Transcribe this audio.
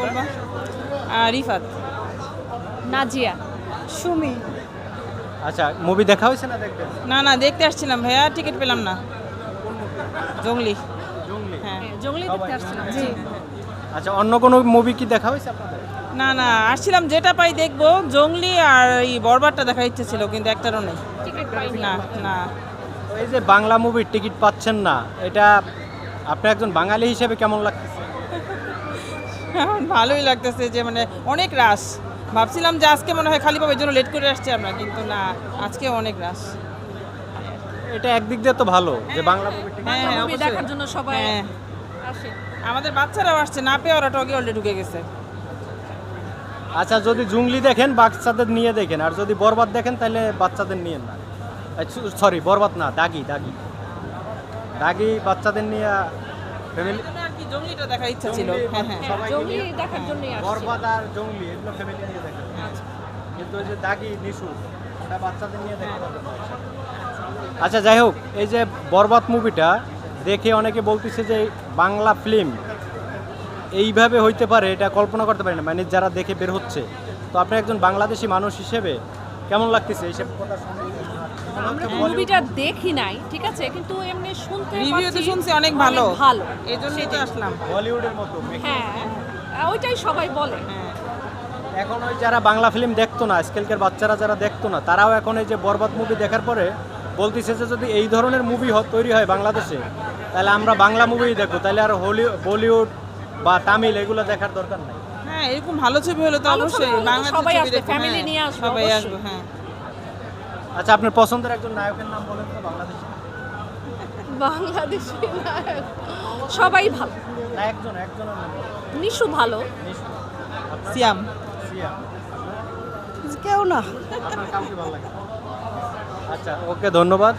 বলবা? রিফাত। নাজিয়া। সুমি। আচ্ছা মুভি দেখা হয়েছে না দেখবেন না না দেখতে আসছিলাম ভাইয়া টিকিট পেলাম না। জঙ্গলি। জঙ্গলি? হ্যাঁ। জঙ্গলি দেখতে আসছিলাম। জি। আচ্ছা অন্য কোনো মুভি কি দেখা হয়েছে আপনাদের? না না আসছিলাম যেটা পাই দেখব জঙ্গলি আর এই বরবারটা দেখার ইচ্ছে ছিল কিন্তু একটারও নেই। টিকিট পাইনি। না না। এই যে বাংলা মুভির টিকিট পাচ্ছেন না এটা আপনি একজন বাঙালি হিসেবে কেমন লাগতেছে? ভালোই লাগতেছে যে মানে অনেক রাশ। ভাবছিলাম যে আজকে মনে হয় খালি পাবো এই জন্য লেট করে আসছি আমরা কিন্তু না আজকে অনেক রাশ। এটা একদিক দিয়ে তো ভালো যে বাংলা হ্যাঁ হ্যাঁ, মুভি দেখার জন্য সবাই হ্যাঁ। আসে। আমাদের বাচ্চারাও আসছে না পেয়ে ওরা টগে অলরেডি ঢুকে গেছে। আচ্ছা যদি জুংলি দেখেন বাচ্চাদের নিয়ে দেখেন আর যদি বরবাদ দেখেন তাহলে বাচ্চাদের নিয়ে না। সরি বরবাদ না দাগি দাগি। দাগি বাচ্চাদের নিয়ে ফ্যামিলি জঙ্গলিটা দেখার ইচ্ছা ছিল। হ্যাঁ হ্যাঁ। জঙ্গলি দেখার জন্যই আসছে বরবাদ জঙ্গলি এগুলো ফ্যামিলি নিয়ে দেখেন কিন্তু ওই যে দাগি নিশু ওটা বাচ্চাদের নিয়ে দেখতে আচ্ছা যাই হোক এই যে বরবাদ মুভিটা দেখে অনেকে বলতেছে যে বাংলা ফিল্ম এইভাবে হইতে পারে এটা কল্পনা করতে পারি না। মানে যারা দেখে বের হচ্ছে। তো আপনি একজন বাংলাদেশি মানুষ হিসেবে কেমন লাগতেছে এইসব আমরা মুভিটা দেখি নাই ঠিক আছে? কিন্তু এমনি শুনতে রিভিউ তো শুনছি অনেক ভালো। ভালো। এই জন্যই তো আসলাম। বলিউডের মতো হ্যাঁ ওইটাই সবাই বলে। হ্যাঁ। এখন ওই যারা বাংলা ফিল্ম দেখতো না আজকালকার বাচ্চারা যারা দেখতো না তারাও এখন এই যে বরবাদ মুভি দেখার পরে বলতেছে যে যদি এই ধরনের মুভি তৈরি হয় বাংলাদেশে তাহলে আমরা বাংলা মুভি দেখব। তাহলে আর হলি বলিউড বা তামিল এগুলো দেখার দরকার নাই। হ্যাঁ এরকম ভালো ছবি হলে তো অবশ্যই বাংলাদেশের সবাই আসবে, হ্যাঁ, নিয়ে আসবে, সবাই আসবে হ্যাঁ। আচ্ছা আপনার পছন্দের একজন নায়কের নাম বলেন তো বাংলাদেশে। বাংলাদেশি নায়ক সবাই ভালো। না একজন একজনের নাম নিশু ভালো? সিয়াম। সিয়া। কেউ না। আপনার কাউকে ভালো লাগে আচ্ছা ওকে ধন্যবাদ।